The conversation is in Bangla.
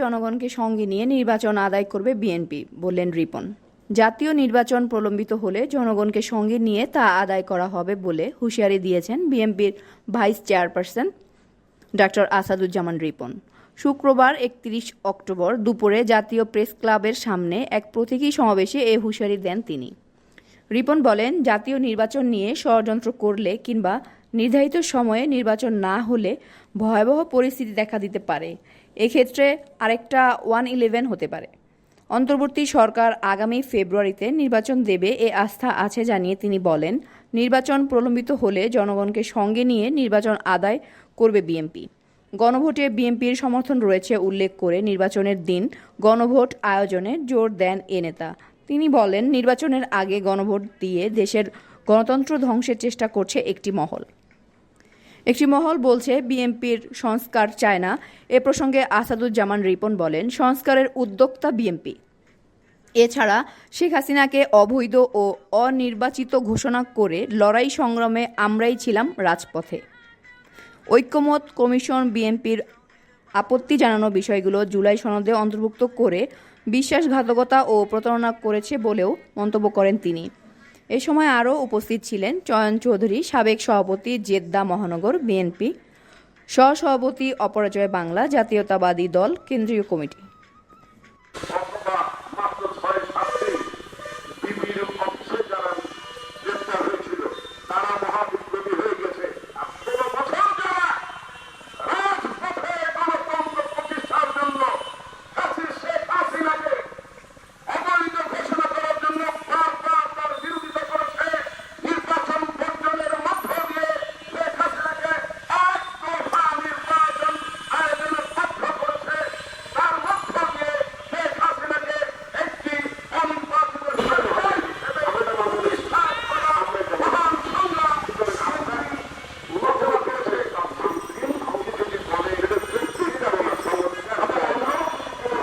জনগণকে সঙ্গে নিয়ে নির্বাচন আদায় করবে বিএনপি, বললেন রিপন। জাতীয় নির্বাচন প্রলম্বিত হলে জনগণকে সঙ্গে নিয়ে তা আদায় করা হবে বলে হুঁশিয়ারি দিয়েছেন বিএনপির vice chairperson doctor Asaduzzaman Ripon. শুক্রবার একত্রিশ অক্টোবর দুপুরে জাতীয় প্রেস ক্লাবের সামনে এক প্রতীকী সমাবেশে এ হুঁশিয়ারি দেন তিনি। রিপন বলেন, জাতীয় নির্বাচন নিয়ে ষড়যন্ত্র করলে কিংবা নির্ধারিত সময়ে নির্বাচন না হলে ভয়াবহ পরিস্থিতি দেখা দিতে পারে। এক্ষেত্রে আরেকটা ওয়ান ইলেভেন হতে পারে। অন্তর্বর্তী সরকার আগামী ফেব্রুয়ারিতে নির্বাচন দেবে এ আস্থা আছে জানিয়ে তিনি বলেন, নির্বাচন প্রলম্বিত হলে জনগণকে সঙ্গে নিয়ে নির্বাচন আদায় করবে বিএনপি। গণভোটে বিএনপির সমর্থন রয়েছে উল্লেখ করে নির্বাচনের দিন গণভোট আয়োজনে জোর দেন এ নেতা। তিনি বলেন, নির্বাচনের আগে গণভোট দিয়ে দেশের গণতন্ত্র ধ্বংসের চেষ্টা করছে একটি মহল। একটি মহল বলছে বিএনপির সংস্কার চায় না। এ প্রসঙ্গে আসাদুজ্জামান রিপন বলেন, সংস্কারের উদ্যোক্তা বিএনপি। এছাড়া শেখ হাসিনাকে অবৈধ ও অনির্বাচিত ঘোষণা করে লড়াই সংগ্রামে আমরাই ছিলাম রাজপথে। ঐক্যমত কমিশন বিএনপির আপত্তি জানানো বিষয়গুলো জুলাই সনদে অন্তর্ভুক্ত করে বিশ্বাসঘাতকতা ও প্রতারণা করেছে বলেও মন্তব্য করেন তিনি। এ সময় আরও উপস্থিত ছিলেন চয়ন চৌধুরী, সাবেক সভাপতি জেদ্দা মহানগর, বিএনপি, সহসভাপতি অপরাজয় বাংলা, জাতীয়তাবাদী দল, কেন্দ্রীয় কমিটি।